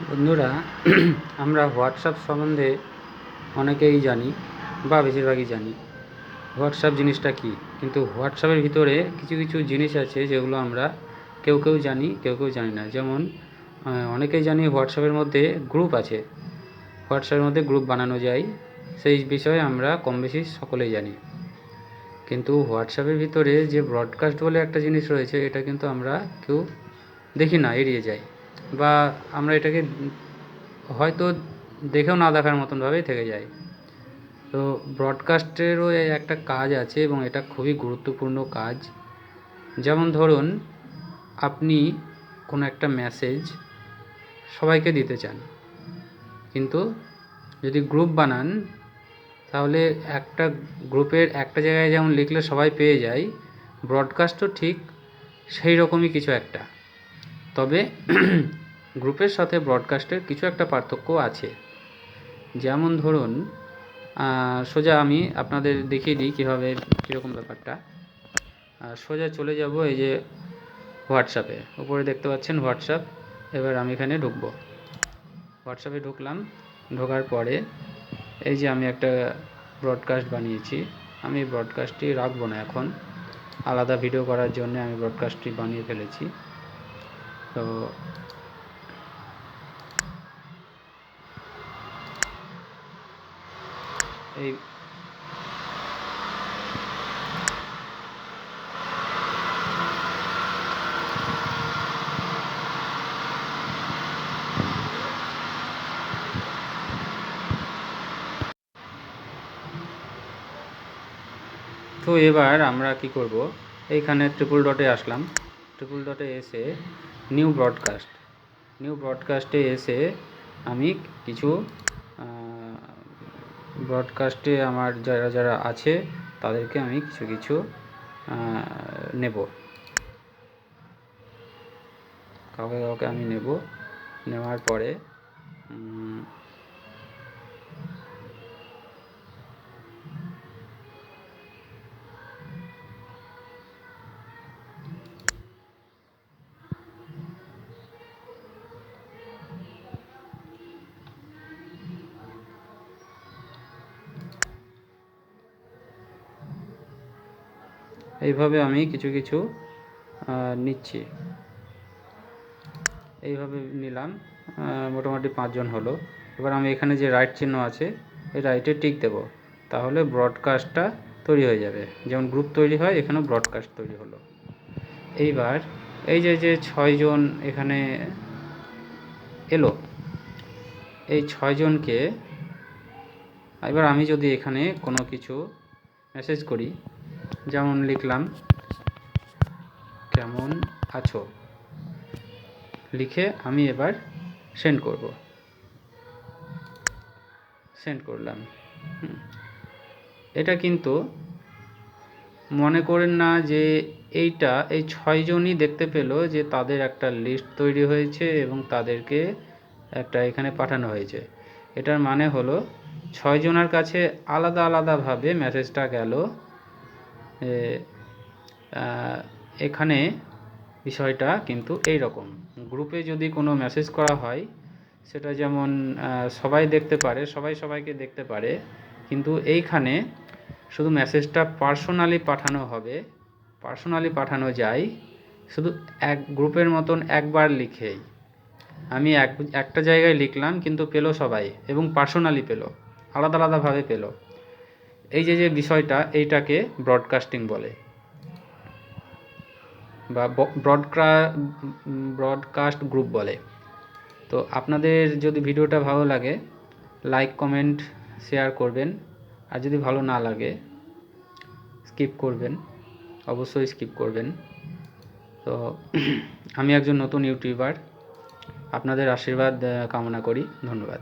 বন্ধুরা, আমরা হোয়াটসঅ্যাপ সম্বন্ধে অনেকেই জানি বা বেশিরভাগই জানি। হোয়াটসঅ্যাপ জিনিসটা কী? কিন্তু হোয়াটসঅ্যাপের ভিতরে কিছু কিছু জিনিস আছে যেগুলো আমরা কেউ কেউ জানি, কেউ কেউ জানি না। যেমন অনেকেই জানি হোয়াটসঅ্যাপের মধ্যে গ্রুপ আছে। হোয়াটসঅ্যাপের মধ্যে গ্রুপ বানানো যায়, সেই বিষয়ে আমরা কম বেশি সকলেই জানি। কিন্তু হোয়াটসঅ্যাপের ভিতরে যে ব্রডকাস্ট বলে একটা জিনিস রয়েছে, এটা কিন্তু আমরা কেউ দেখি না, এড়িয়ে যাই। বা আমরা এটাকে হয়তো দেখেও না দেখার মতনভাবেই থেকে যায়। তো ব্রডকাস্টেরও একটা কাজ আছে এবং এটা খুবই গুরুত্বপূর্ণ কাজ। যেমন ধরুন, আপনি কোনো একটা মেসেজ সবাইকে দিতে চান। কিন্তু যদি গ্রুপ বানান, তাহলে একটা গ্রুপের একটা জায়গায় যেমন লিখলে সবাই পেয়ে যায় ব্রডকাস্টও ঠিক সেই রকমই কিছু একটা। তবে গ্রুপের সাথে ব্রডকাস্টের কিছু একটা পার্থক্য আছে। যেমন ধরুন সোজা আমি আপনাদের দেখিয়ে দিই কীভাবে, কীরকম ব্যাপারটা। সোজা চলে যাব এই যে হোয়াটসঅ্যাপে উপরে দেখতে পাচ্ছেন হোয়াটসঅ্যাপ এবার আমি এখানে ঢুকবো। হোয়াটসঅ্যাপে ঢুকলাম, ঢোকার পরে এই যে আমি একটা ব্রডকাস্ট বানিয়েছি। আমি ব্রডকাস্টটি রাখব না এখন। আলাদা ভিডিও করার জন্য আমি ব্রডকাস্টটি বানিয়ে ফেলেছি। তো এই তো এবার আমরা কি করব? এইখানে ট্রিপল ডটে আসলাম। ট্রিপল ডটে এসে নিউ ব্রডকাস্ট। নিউ ব্রডকাস্টে এসে আমি কিছু ব্রডকাস্টে আমার যারা যারা আছে তাদেরকে আমি কিছু কিছু নেব। কাউকে কাউকে আমি নেব। নেওয়ার পরে এইভাবে আমি কিছু কিছু নিচ্ছি। এইভাবে নিলাম মোটামুটি পাঁচজন হলো। এবার আমি এখানে যে রাইট চিহ্ন আছে, এই রাইটে টিক দেবো। তাহলে ব্রডকাস্টটা তৈরি হয়ে যাবে। যেমন গ্রুপ তৈরি হয়, এখানেও ব্রডকাস্ট তৈরি হলো। এইবার এই যে যে ছয়জন এখানে এলো, এই ছয়জনকে এবার আমি যদি এখানে কোনো কিছু মেসেজ করি যেমন লিখলাম, কেমন আছো? লিখে আমি এবার সেন্ড করব। সেন্ড করলাম। এটা কিন্তু মনে করেন না যে এইটা, এই ছয়জনই দেখতে পেল যে তাদের একটা লিস্ট তৈরি হয়েছে এবং তাদেরকে একটা এখানে পাঠানো হয়েছে। এটার মানে হলো ছয়জনের কাছে আলাদা আলাদাভাবে মেসেজটা গেল এখানে বিষয়টা কিন্তু এই রকম গ্রুপে যদি কোনো মেসেজ করা হয়, সেটা যেমন সবাই দেখতে পারে, সবাই সবাইকে দেখতে পারে, কিন্তু এইখানে শুধু মেসেজটা পার্সোনালি পাঠানো হবে পার্সোনালি পাঠানো যায়, শুধু এক গ্রুপের মতন একবার লিখেই আমি এক, একটা জায়গায় লিখলাম, কিন্তু পেল সবাই, এবং পার্সোনালি পেল, আলাদা আলাদাভাবে পেল। এই যে যে বিষয়টা, এইটাকে ব্রডকাস্টিং বলে। বা ব্রডকা ব্রডকাস্ট গ্রুপ বলে। তো আপনাদের যদি ভিডিওটা ভালো লাগে লাইক কমেন্ট শেয়ার করবেন। আর যদি ভালো না লাগে স্কিপ করবেন। অবশ্যই স্কিপ করবেন। তো আমি একজন নতুন ইউটিউবার আপনাদের আশীর্বাদ কামনা করি। ধন্যবাদ।